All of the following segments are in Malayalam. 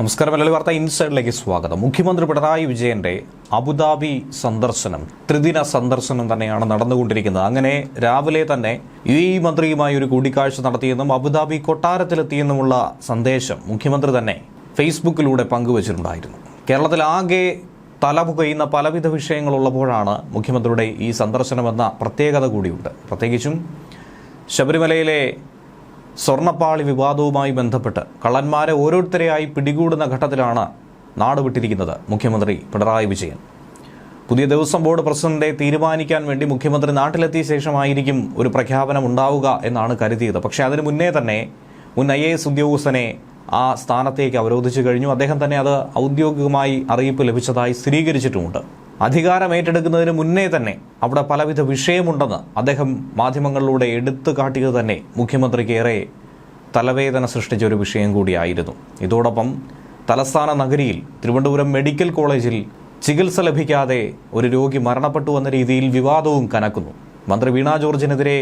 നമസ്കാരം മലയാളി വാർത്ത ഇൻസൈഡിലേക്ക് സ്വാഗതം. മുഖ്യമന്ത്രി പിണറായി വിജയന്റെ അബുദാബി സന്ദർശനം ത്രിദിന സന്ദർശനം തന്നെയാണ് നടന്നുകൊണ്ടിരിക്കുന്നത്. അങ്ങനെ രാവിലെ തന്നെ യു എ മന്ത്രിയുമായി ഒരു കൂടിക്കാഴ്ച നടത്തിയെന്നും അബുദാബി കൊട്ടാരത്തിലെത്തിയെന്നുമുള്ള സന്ദേശം മുഖ്യമന്ത്രി തന്നെ ഫേസ്ബുക്കിലൂടെ പങ്കുവച്ചിട്ടുണ്ടായിരുന്നു. കേരളത്തിലാകെ തലപുകയുന്ന പലവിധ വിഷയങ്ങളുള്ളപ്പോഴാണ് മുഖ്യമന്ത്രിയുടെ ഈ സന്ദർശനമെന്ന പ്രത്യേകത കൂടിയുണ്ട്. പ്രത്യേകിച്ചും ശബരിമലയിലെ സ്വർണപ്പാളി വിവാദവുമായി ബന്ധപ്പെട്ട് കള്ളന്മാരെ ഓരോരുത്തരെയായി പിടികൂടുന്ന ഘട്ടത്തിലാണ് നാട് വിട്ടിരിക്കുന്നത് മുഖ്യമന്ത്രി പിണറായി വിജയൻ. പുതിയ ദേവസ്വം ബോർഡ് പ്രസിഡന്റെ തീരുമാനിക്കാൻ വേണ്ടി മുഖ്യമന്ത്രി നാട്ടിലെത്തിയ ശേഷമായിരിക്കും ഒരു പ്രഖ്യാപനം ഉണ്ടാവുക എന്നാണ് കരുതിയത്. പക്ഷേ അതിനു മുന്നേ തന്നെ മുൻ ഐ എ എസ് ഉദ്യോഗസ്ഥനെ ആ സ്ഥാനത്തേക്ക് അവരോധിച്ചു കഴിഞ്ഞു. അദ്ദേഹം തന്നെ അത് ഔദ്യോഗികമായി അറിയിപ്പ് ലഭിച്ചതായി സ്ഥിരീകരിച്ചിട്ടുമുണ്ട്. അധികാരം ഏറ്റെടുക്കുന്നതിന് മുന്നേ തന്നെ അവിടെ പലവിധ വിഷയമുണ്ടെന്ന് അദ്ദേഹം മാധ്യമങ്ങളിലൂടെ എടുത്തു കാട്ടിയത് തന്നെ മുഖ്യമന്ത്രിക്ക് ഏറെ തലവേദന സൃഷ്ടിച്ച ഒരു വിഷയം കൂടിയായിരുന്നു. ഇതോടൊപ്പം തലസ്ഥാന നഗരിയിൽ തിരുവനന്തപുരം മെഡിക്കൽ കോളേജിൽ ചികിത്സ ലഭിക്കാതെ ഒരു രോഗി മരണപ്പെട്ടു എന്ന രീതിയിൽ വിവാദവും കനക്കുന്നു. മന്ത്രി വീണ ജോർജിനെതിരെ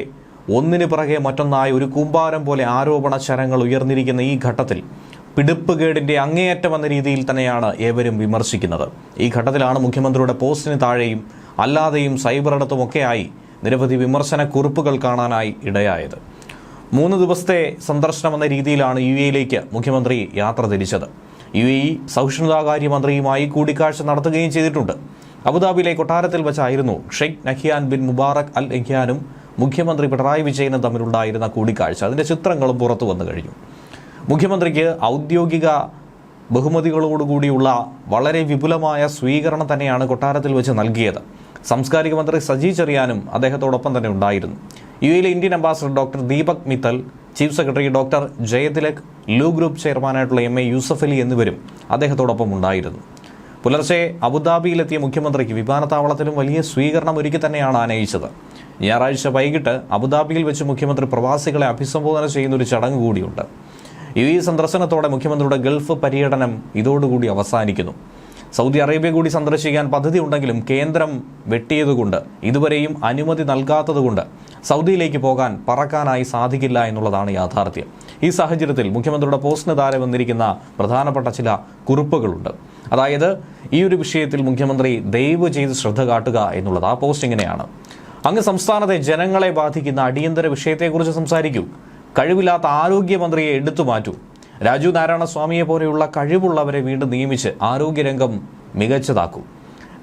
ഒന്നിനു പിറകെ മറ്റൊന്നായി ഒരു കൂമ്പാരം പോലെ ആരോപണ ശരങ്ങൾ ഉയർന്നിരിക്കുന്ന ഈ ഘട്ടത്തിൽ പിടിപ്പുകേടിന്റെ അങ്ങേയറ്റം എന്ന രീതിയിൽ തന്നെയാണ് ഏവരും വിമർശിക്കുന്നത്. ഈ ഘട്ടത്തിലാണ് മുഖ്യമന്ത്രിയുടെ പോസ്റ്റിന് താഴെയും അല്ലാതെയും സൈബറിടത്തുമൊക്കെയായി നിരവധി വിമർശന കുറിപ്പുകൾ കാണാനായി ഇടയായത്. മൂന്ന് ദിവസത്തെ സന്ദർശനം എന്ന രീതിയിലാണ് യു എയിലേക്ക് മുഖ്യമന്ത്രി യാത്ര തിരിച്ചത്. യു എ ഇ സഹിഷ്ണുതാകാര്യ മന്ത്രിയുമായി കൂടിക്കാഴ്ച നടത്തുകയും ചെയ്തിട്ടുണ്ട്. അബുദാബിയിലെ കൊട്ടാരത്തിൽ വെച്ചായിരുന്നു Sheikh Nahyan bin Mubarak Al നഖിയാനും മുഖ്യമന്ത്രി പിണറായി വിജയനും തമ്മിലുണ്ടായിരുന്ന കൂടിക്കാഴ്ച. അതിന്റെ ചിത്രങ്ങളും പുറത്തു വന്നു കഴിഞ്ഞു. മുഖ്യമന്ത്രിക്ക് ഔദ്യോഗിക ബഹുമതികളോടുകൂടിയുള്ള വളരെ വിപുലമായ സ്വീകരണം തന്നെയാണ് കൊട്ടാരത്തിൽ വെച്ച് നൽകിയത്. സാംസ്കാരിക മന്ത്രി സജി ചെറിയാനും അദ്ദേഹത്തോടൊപ്പം തന്നെ ഉണ്ടായിരുന്നു. യു എയിലെ Indian ambassador doctor Deepak Mittal chief secretary doctor Jayathilak Lulu group ചെയർമാനായിട്ടുള്ള M A Yusuf Ali എന്നിവരും അദ്ദേഹത്തോടൊപ്പം ഉണ്ടായിരുന്നു. പുലർച്ചെ അബുദാബിയിലെത്തിയ മുഖ്യമന്ത്രിക്ക് വിമാനത്താവളത്തിലും വലിയ സ്വീകരണം ഒരുക്കി തന്നെയാണ് ആനയിച്ചത്. ഞായറാഴ്ച വൈകിട്ട് അബുദാബിയിൽ വെച്ച് മുഖ്യമന്ത്രി പ്രവാസികളെ അഭിസംബോധന ചെയ്യുന്ന ഒരു ചടങ്ങ് കൂടിയുണ്ട്. യു എ സന്ദർശനത്തോടെ മുഖ്യമന്ത്രിയുടെ ഗൾഫ് പര്യടനം ഇതോടുകൂടി അവസാനിക്കുന്നു. സൗദി അറേബ്യ കൂടി സന്ദർശിക്കാൻ പദ്ധതി ഉണ്ടെങ്കിലും കേന്ദ്രം വെട്ടിയതുകൊണ്ട് ഇതുവരെയും അനുമതി നൽകാത്തതുകൊണ്ട് സൗദിയിലേക്ക് പോകാൻ പറക്കാനായി സാധിക്കില്ല എന്നുള്ളതാണ് യാഥാർത്ഥ്യം. ഈ സാഹചര്യത്തിൽ മുഖ്യമന്ത്രിയുടെ പോസ്റ്റിന് താഴെ വന്നിരിക്കുന്ന പ്രധാനപ്പെട്ട ചില കുറിപ്പുകളുണ്ട്. അതായത് ഈ ഒരു വിഷയത്തിൽ മുഖ്യമന്ത്രി ദയവ് ചെയ്ത് ശ്രദ്ധ കാട്ടുക എന്നുള്ളത്. ആ പോസ്റ്റ് ഇങ്ങനെയാണ്. അങ്ങ് സംസ്ഥാനത്തെ ജനങ്ങളെ ബാധിക്കുന്ന അടിയന്തര വിഷയത്തെക്കുറിച്ച് സംസാരിക്കൂ. കഴിവില്ലാത്ത ആരോഗ്യമന്ത്രിയെ എടുത്തു മാറ്റൂ. രാജു നാരായണസ്വാമിയെ പോലെയുള്ള കഴിവുള്ളവരെ വീണ്ടും നിയമിച്ച് ആരോഗ്യരംഗം മികച്ചതാക്കും.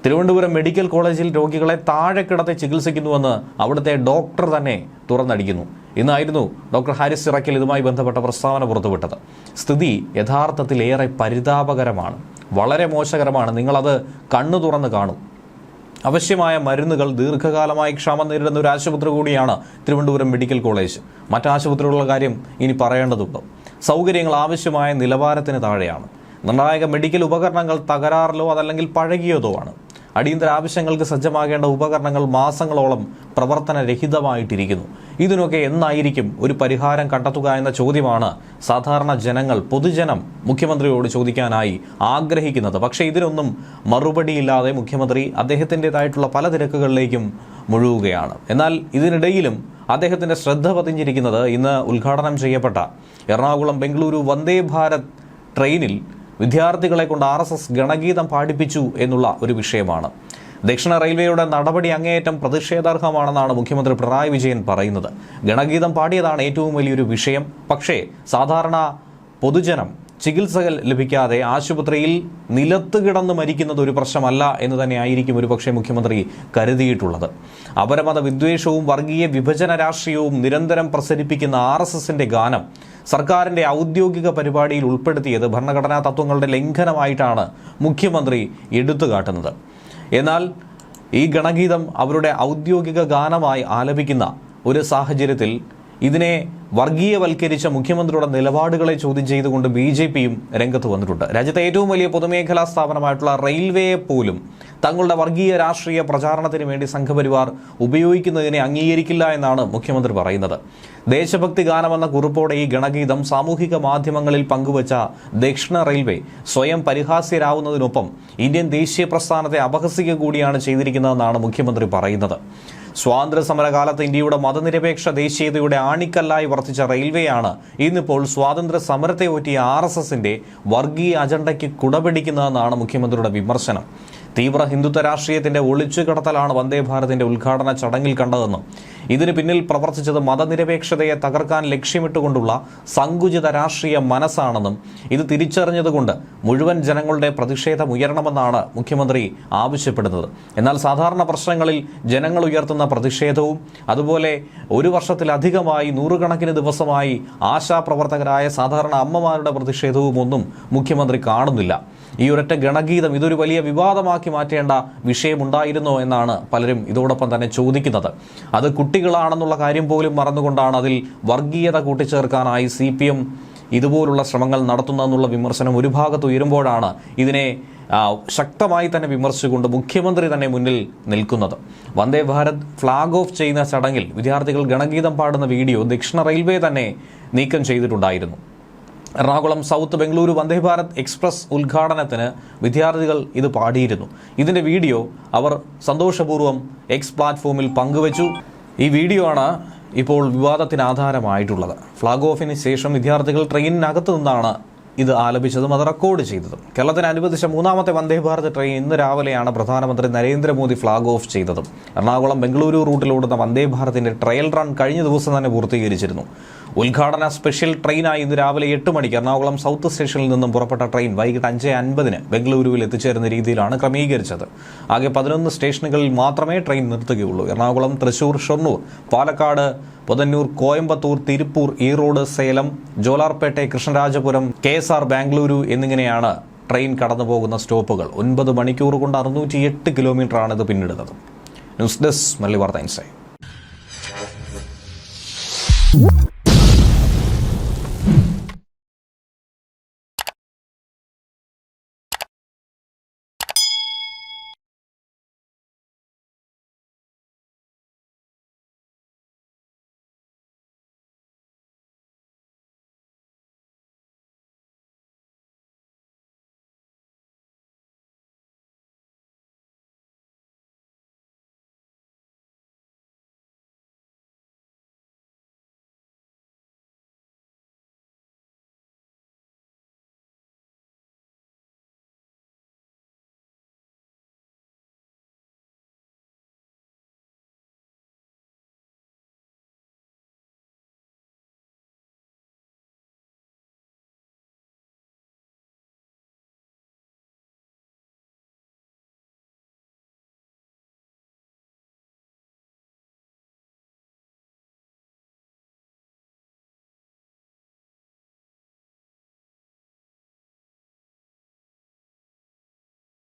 തിരുവനന്തപുരം മെഡിക്കൽ കോളേജിൽ രോഗികളെ താഴെ കിടത്തി ചികിത്സിക്കുന്നുവെന്ന് അവിടുത്തെ ഡോക്ടർ തന്നെ തുറന്നടിക്കുന്നു. ഇന്നായിരുന്നു ഡോക്ടർ ഹാരിസ് ഇറക്കൽ ഇതുമായി ബന്ധപ്പെട്ട പ്രസ്താവന പുറത്തുവിട്ടത്. സ്ഥിതി യഥാർത്ഥത്തിൽ ഏറെ പരിതാപകരമാണ്. വളരെ മോശകരമാണ്. നിങ്ങളത് കണ്ണു തുറന്ന് കാണും. അവശ്യമായ മരുന്നുകൾ ദീർഘകാലമായി ക്ഷാമം നേരിടുന്ന ഒരു ആശുപത്രി കൂടിയാണ് തിരുവനന്തപുരം മെഡിക്കൽ കോളേജ്. മറ്റ് കാര്യം ഇനി പറയേണ്ടതുണ്ട്. സൗകര്യങ്ങൾ ആവശ്യമായ നിലവാരത്തിന് താഴെയാണ്. നിർണായക മെഡിക്കൽ ഉപകരണങ്ങൾ തകരാറിലോ അതല്ലെങ്കിൽ പഴകിയതോ ആണ്. അടിയന്തര ആവശ്യങ്ങൾക്ക് സജ്ജമാകേണ്ട ഉപകരണങ്ങൾ മാസങ്ങളോളം പ്രവർത്തനരഹിതമായിട്ടിരിക്കുന്നു. ഇതിനൊക്കെ എന്നായിരിക്കും ഒരു പരിഹാരം കണ്ടെത്തുക എന്ന ചോദ്യമാണ് സാധാരണ ജനങ്ങൾ പൊതുജനം മുഖ്യമന്ത്രിയോട് ചോദിക്കാനായി ആഗ്രഹിക്കുന്നത്. പക്ഷേ ഇതിനൊന്നും മറുപടിയില്ലാതെ മുഖ്യമന്ത്രി അദ്ദേഹത്തിന്റെതായിട്ടുള്ള പല തിരക്കുകളിലേക്കും മുഴുകുകയാണ്. എന്നാൽ ഇതിനിടയിലും അദ്ദേഹത്തിന്റെ ശ്രദ്ധ പതിഞ്ഞിരിക്കുന്നത് ഇന്ന് ഉദ്ഘാടനം ചെയ്യപ്പെട്ട എറണാകുളം ബംഗളൂരു വന്ദേ ഭാരത് ട്രെയിനിൽ വിദ്യാർത്ഥികളെ കൊണ്ട് ആർ എസ് എസ് ഗണഗീതം പാടിപ്പിച്ചു എന്നുള്ള ഒരു വിഷയമാണ്. ദക്ഷിണ റെയിൽവേയുടെ നടപടി അങ്ങേയറ്റം പ്രതിഷേധാർഹമാണെന്നാണ് മുഖ്യമന്ത്രി പിണറായി വിജയൻ പറയുന്നത്. ഗണഗീതം പാടിയതാണ് ഏറ്റവും വലിയൊരു വിഷയം. പക്ഷേ സാധാരണ പൊതുജനം ചികിത്സകൾ ലഭിക്കാതെ ആശുപത്രിയിൽ നിലത്ത് കിടന്ന് മരിക്കുന്നത് ഒരു പ്രശ്നമല്ല എന്ന് തന്നെ ആയിരിക്കും ഒരു പക്ഷേ മുഖ്യമന്ത്രി കരുതിയിട്ടുള്ളത്. അപരമത വിദ്വേഷവും വർഗീയ വിഭജന രാഷ്ട്രീയവും നിരന്തരം പ്രസരിപ്പിക്കുന്ന ആർ ഗാനം സർക്കാരിന്റെ ഔദ്യോഗിക പരിപാടിയിൽ ഉൾപ്പെടുത്തിയത് ഭരണഘടനാ തത്വങ്ങളുടെ ലംഘനമായിട്ടാണ് മുഖ്യമന്ത്രി എടുത്തുകാട്ടുന്നത് എന്നാൽ ഈ ഗണഗീതം അവരുടെ ഔദ്യോഗിക ഗാനമായി ആലപിക്കുന്ന ഒരു സാഹചര്യത്തിൽ ഇതിനെ വർഗീയവൽക്കരിച്ച മുഖ്യമന്ത്രിയുടെ നിലപാടുകളെ ചോദ്യം ചെയ്തുകൊണ്ട് ബി ജെ പിയും രംഗത്ത് വന്നിട്ടുണ്ട്. രാജ്യത്തെ ഏറ്റവും വലിയ പൊതുമേഖലാ സ്ഥാപനമായിട്ടുള്ള റെയിൽവേയെ പോലും തങ്ങളുടെ വർഗീയ രാഷ്ട്രീയ പ്രചാരണത്തിന് വേണ്ടി സംഘപരിവാർ ഉപയോഗിക്കുന്നതിനെ അംഗീകരിക്കില്ല എന്നാണ് മുഖ്യമന്ത്രി പറയുന്നത്. ദേശഭക്തി ഗാനമെന്ന കുറിപ്പോടെ ഈ ഗണഗീതം സാമൂഹിക മാധ്യമങ്ങളിൽ പങ്കുവച്ച ദക്ഷിണ റെയിൽവേ സ്വയം പരിഹാസ്യരാവുന്നതിനൊപ്പം ഇന്ത്യൻ ദേശീയ പ്രസ്ഥാനത്തെ അപഹസിക്കുക കൂടിയാണ് ചെയ്തിരിക്കുന്നതെന്നാണ് മുഖ്യമന്ത്രി പറയുന്നത്. സ്വാതന്ത്ര്യ സമരകാലത്ത് ഇന്ത്യയുടെ മതനിരപേക്ഷ ദേശീയതയുടെ ആണിക്കല്ലായി വർത്തിച്ച റെയിൽവേയാണ് ഇന്നിപ്പോൾ സ്വാതന്ത്ര്യ സമരത്തെ ഒറ്റിയ ആർ എസ് എസിന്റെ വർഗീയ അജണ്ടയ്ക്ക് കുടപിടിക്കുന്നതെന്നാണ് മുഖ്യമന്ത്രിയുടെ വിമർശനം. തീവ്ര ഹിന്ദുത്വ രാഷ്ട്രീയത്തിന്റെ ഒളിച്ചുകടത്തലാണ് വന്ദേ ഭാരതിന്റെ ഉദ്ഘാടന ചടങ്ങിൽ കണ്ടതെന്നും ഇതിന് പിന്നിൽ പ്രവർത്തിച്ചത് മതനിരപേക്ഷതയെ തകർക്കാൻ ലക്ഷ്യമിട്ടുകൊണ്ടുള്ള സങ്കുചിത രാഷ്ട്രീയ മനസ്സാണെന്നും ഇത് തിരിച്ചറിഞ്ഞതുകൊണ്ട് മുഴുവൻ ജനങ്ങളുടെ പ്രതിഷേധം ഉയരണമെന്നാണ് മുഖ്യമന്ത്രി ആവശ്യപ്പെടുന്നത്. എന്നാൽ സാധാരണ പ്രശ്നങ്ങളിൽ ജനങ്ങൾ ഉയർത്തുന്ന പ്രതിഷേധവും അതുപോലെ ഒരു വർഷത്തിലധികമായി നൂറുകണക്കിന് ദിവസമായി ആശാപ്രവർത്തകരായ സാധാരണ അമ്മമാരുടെ പ്രതിഷേധവും ഒന്നും മുഖ്യമന്ത്രി കാണുന്നില്ല. ഈ ഒരൊറ്റ ഗണഗീതം ഇതൊരു വലിയ വിവാദമാക്കി മാറ്റേണ്ട വിഷയമുണ്ടായിരുന്നോ എന്നാണ് പലരും ഇതോടൊപ്പം തന്നെ ചോദിക്കുന്നത്. അത് കുട്ടികളാണെന്നുള്ള കാര്യം പോലും മറന്നുകൊണ്ടാണ് അതിൽ വർഗീയത കൂട്ടിച്ചേർക്കാനായി സി പി എം ഇതുപോലുള്ള ശ്രമങ്ങൾ നടത്തുന്നതെന്നുള്ള വിമർശനം ഒരു ഭാഗത്ത് ഉയരുമ്പോഴാണ് ഇതിനെ ശക്തമായി തന്നെ വിമർശിച്ചുകൊണ്ട് മുഖ്യമന്ത്രി തന്നെ മുന്നിൽ നിൽക്കുന്നത്. വന്ദേ ഭാരത് ഫ്ലാഗ് ഓഫ് ചെയ്യുന്ന ചടങ്ങിൽ വിദ്യാർത്ഥികൾ ഗണഗീതം പാടുന്ന വീഡിയോ ദക്ഷിണ റെയിൽവേ തന്നെ നീക്കം ചെയ്തിട്ടുണ്ടായിരുന്നു. എറണാകുളം സൗത്ത് ബംഗളൂരു വന്ദേ ഭാരത് എക്സ്പ്രസ് ഉദ്ഘാടനത്തിന് വിദ്യാർത്ഥികൾ ഇത് പാടിയിരുന്നു. ഇതിന്റെ വീഡിയോ അവർ സന്തോഷപൂർവം എക്സ് പ്ലാറ്റ്ഫോമിൽ പങ്കുവച്ചു. ഈ വീഡിയോ ആണ് ഇപ്പോൾ വിവാദത്തിന് ആധാരമായിട്ടുള്ളത്. ഫ്ളാഗ് ഓഫിന് ശേഷം വിദ്യാർത്ഥികൾ ട്രെയിനിനകത്ത് നിന്നാണ് ഇത് ആലപിച്ചതും അത് റെക്കോർഡ് ചെയ്തതും. കേരളത്തിന് അനുവദിച്ച മൂന്നാമത്തെ വന്ദേ ഭാരത് ട്രെയിൻ ഇന്ന് രാവിലെയാണ് പ്രധാനമന്ത്രി നരേന്ദ്രമോദി ഫ്ളാഗ് ഓഫ് ചെയ്തതും. എറണാകുളം ബംഗളൂരു റൂട്ടിലോടുന്ന വന്ദേ ഭാരതിന്റെ ട്രയൽ റൺ കഴിഞ്ഞ ദിവസം തന്നെ പൂർത്തീകരിച്ചിരുന്നു. ഉദ്ഘാടന സ്പെഷ്യൽ ട്രെയിനായി ഇന്ന് രാവിലെ എട്ട് മണിക്ക് എറണാകുളം സൗത്ത് സ്റ്റേഷനിൽ നിന്നും പുറപ്പെട്ട ട്രെയിൻ വൈകിട്ട് അഞ്ച് അൻപതിന് ബംഗളൂരുവിൽ എത്തിച്ചേരുന്ന രീതിയിലാണ് ക്രമീകരിച്ചത്. ആകെ പതിനൊന്ന് സ്റ്റേഷനുകളിൽ മാത്രമേ train നിർത്തുകയുള്ളൂ. Ernakulam Thrissur Shoranur Palakkad Podanur Coimbatore Tiruppur Erode Salem Jolarpettai Krishnarajapuram K S R Bengaluru എന്നിങ്ങനെയാണ് ട്രെയിൻ കടന്നുപോകുന്ന സ്റ്റോപ്പുകൾ. ഒൻപത് മണിക്കൂർ കൊണ്ട് അറുന്നൂറ്റി എട്ട് കിലോമീറ്ററാണ് ഇത് പിന്നിടുന്നത്. ന്യൂസ് ഡെസ്ക് മല്ലി വാർത്ത ഇൻസൈറ്റ്